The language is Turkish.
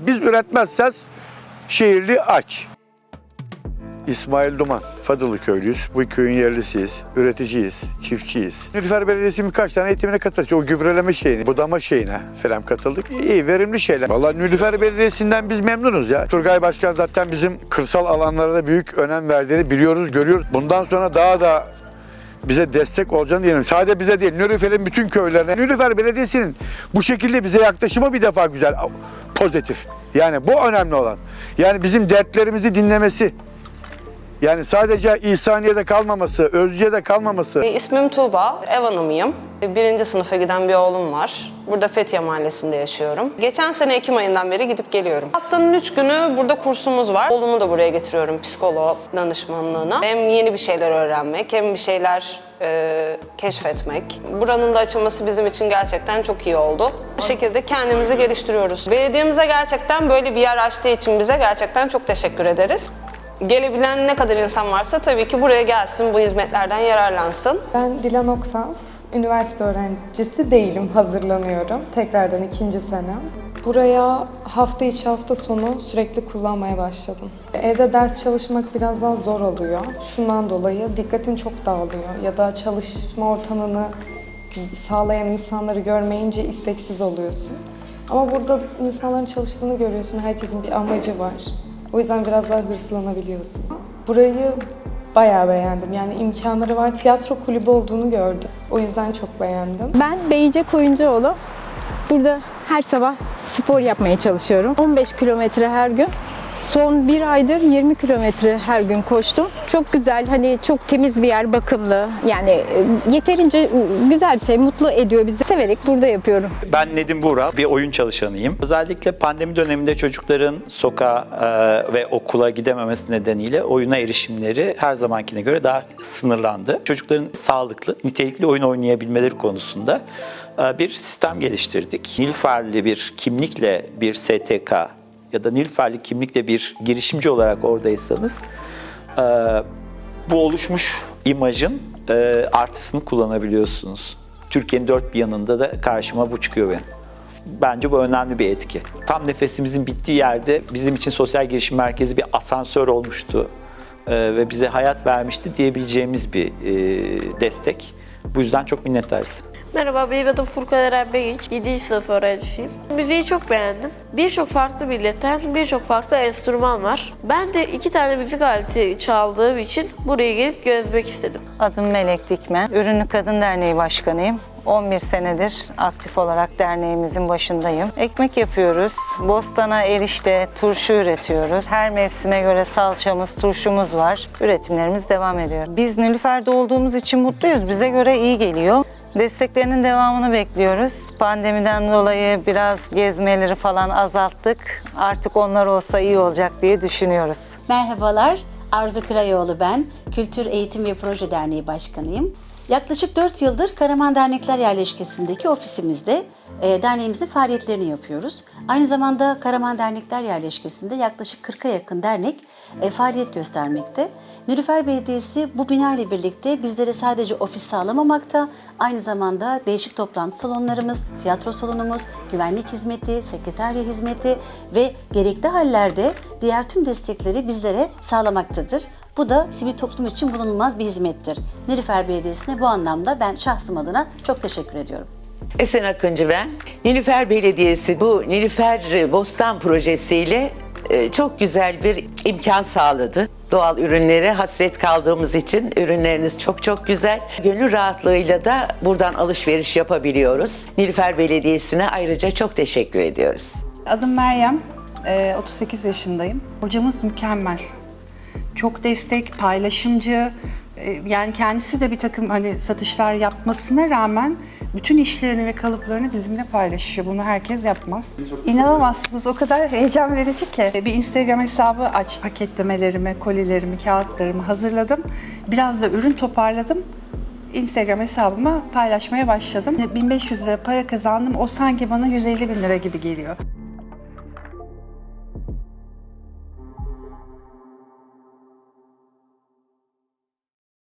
Biz üretmezseniz şehirli aç. İsmail Duman, Fadılı köylüyüz. Bu köyün yerlisiyiz, üreticiyiz, çiftçiyiz. Nilüfer Belediyesi'nin birkaç tane eğitimine katıldık. O gübreleme şeyini, budama şeyine falan katıldık. İyi, verimli şeyler. Vallahi Nilüfer Belediyesi'nden biz memnunuz ya. Turgay Başkan zaten bizim kırsal alanlara da büyük önem verdiğini biliyoruz, görüyoruz. Bundan sonra daha da bize destek olacağını diyelim. Sadece bize değil, Nilüfer'in bütün köylerine. Nilüfer Belediyesi'nin bu şekilde bize yaklaşımı bir defa güzel, pozitif. Yani bu önemli olan. Yani bizim dertlerimizi dinlemesi. Yani sadece İhsaniye'de kalmaması, Özce'de kalmaması. E, İsmim Tuğba, ev hanımıyım. E, Birinci sınıfa giden bir oğlum var. Burada Fethiye Mahallesi'nde yaşıyorum. Geçen sene Ekim ayından beri gidip geliyorum. Haftanın üç günü burada kursumuz var. Oğlumu da buraya getiriyorum psikolog danışmanlığına. Hem yeni bir şeyler öğrenmek, hem bir şeyler e, keşfetmek. Buranın da açılması bizim için gerçekten çok iyi oldu. Bu şekilde kendimizi geliştiriyoruz. Belediyemize gerçekten böyle bir yer açtığı için bize gerçekten çok teşekkür ederiz. Gelebilen ne kadar insan varsa tabii ki buraya gelsin, bu hizmetlerden yararlansın. Ben Dilan Oksav, üniversite öğrencisi değilim, hazırlanıyorum. Tekrardan ikinci senem. Buraya hafta içi hafta sonu sürekli kullanmaya başladım. Evde ders çalışmak biraz daha zor oluyor. Şundan dolayı dikkatin çok dağılıyor ya da çalışma ortamını sağlayan insanları görmeyince isteksiz oluyorsun. Ama burada insanların çalıştığını görüyorsun, herkesin bir amacı var. O yüzden biraz daha hırslanabiliyorsun. Burayı bayağı beğendim. Yani imkanları var. Tiyatro kulübü olduğunu gördüm. O yüzden çok beğendim. Ben Beyce Koyuncuoğlu. Burada her sabah spor yapmaya çalışıyorum. 15 kilometre her gün. Son bir aydır 20 kilometre her gün koştum. Çok güzel, hani çok temiz bir yer, bakımlı. Yani e, yeterince güzel bir şey, mutlu ediyor bizi. Severek burada yapıyorum. Ben Nedim Buğra, bir oyun çalışanıyım. Özellikle pandemi döneminde çocukların sokağa e, ve okula gidememesi nedeniyle oyuna erişimleri her zamankine göre daha sınırlandı. Çocukların sağlıklı, nitelikli oyun oynayabilmeleri konusunda e, bir sistem geliştirdik. Nilüferli bir kimlikle bir STK ya da Nilüferli kimlikle bir girişimci olarak oradaysanız e, bu oluşmuş imajın e, artısını kullanabiliyorsunuz. Türkiye'nin dört bir yanında da karşıma bu çıkıyor benim. Bence bu önemli bir etki. Tam nefesimizin bittiği yerde bizim için sosyal girişim merkezi bir asansör olmuştu e, ve bize hayat vermişti diyebileceğimiz bir destek. Bu yüzden çok minnettarız. Merhaba, benim adım Furkan Eren Beginç. 7. sınıf öğrencisiyim. Müziği çok beğendim. Birçok farklı milletten birçok farklı enstrüman var. Ben de iki tane müzik aleti çaldığım için buraya gelip gezmek istedim. Adım Melek Dikmen. Ürünlü Kadın Derneği Başkanıyım. 11 senedir aktif olarak derneğimizin başındayım. Ekmek yapıyoruz. Bostana erişte, turşu üretiyoruz. Her mevsime göre salçamız, turşumuz var. Üretimlerimiz devam ediyor. Biz Nilüfer'de olduğumuz için mutluyuz. Bize göre iyi geliyor. Desteklerinin devamını bekliyoruz. Pandemiden dolayı biraz gezmeleri falan azalttık. Artık onlar olsa iyi olacak diye düşünüyoruz. Merhabalar, Arzu Kırayoğlu ben. Kültür Eğitim ve Proje Derneği Başkanıyım. Yaklaşık 4 yıldır Karaman Dernekler Yerleşkesi'ndeki ofisimizde e, derneğimizin faaliyetlerini yapıyoruz. Aynı zamanda Karaman Dernekler Yerleşkesi'nde yaklaşık 40'a yakın dernek e, faaliyet göstermekte. Nilüfer Belediyesi bu bina ile birlikte bizlere sadece ofis sağlamamakta, aynı zamanda değişik toplantı salonlarımız, tiyatro salonumuz, güvenlik hizmeti, sekreterya hizmeti ve gerekli hallerde diğer tüm destekleri bizlere sağlamaktadır. Bu da sivil toplum için bulunmaz bir hizmettir. Nilüfer Belediyesi'ne bu anlamda ben şahsım adına çok teşekkür ediyorum. Esen Akıncı ben. Nilüfer Belediyesi bu Nilüfer Bostan projesiyle e, çok güzel bir imkan sağladı. Doğal ürünlere hasret kaldığımız için ürünleriniz çok çok güzel. Gönül rahatlığıyla da buradan alışveriş yapabiliyoruz. Nilüfer Belediyesi'ne ayrıca çok teşekkür ediyoruz. Adım Meryem, eee, 38 yaşındayım. Hocamız mükemmel. Çok destek, paylaşımcı. Yani kendisi de bir takım hani satışlar yapmasına rağmen bütün işlerini ve kalıplarını bizimle paylaşıyor. Bunu herkes yapmaz. İnanamazsınız o kadar heyecan verici ki. Bir Instagram hesabı aç. Paketlemelerimi, kolilerimi, kağıtlarımı hazırladım. Biraz da ürün toparladım. Instagram hesabıma paylaşmaya başladım. 1500 lira para kazandım. O sanki bana 150 bin lira gibi geliyor.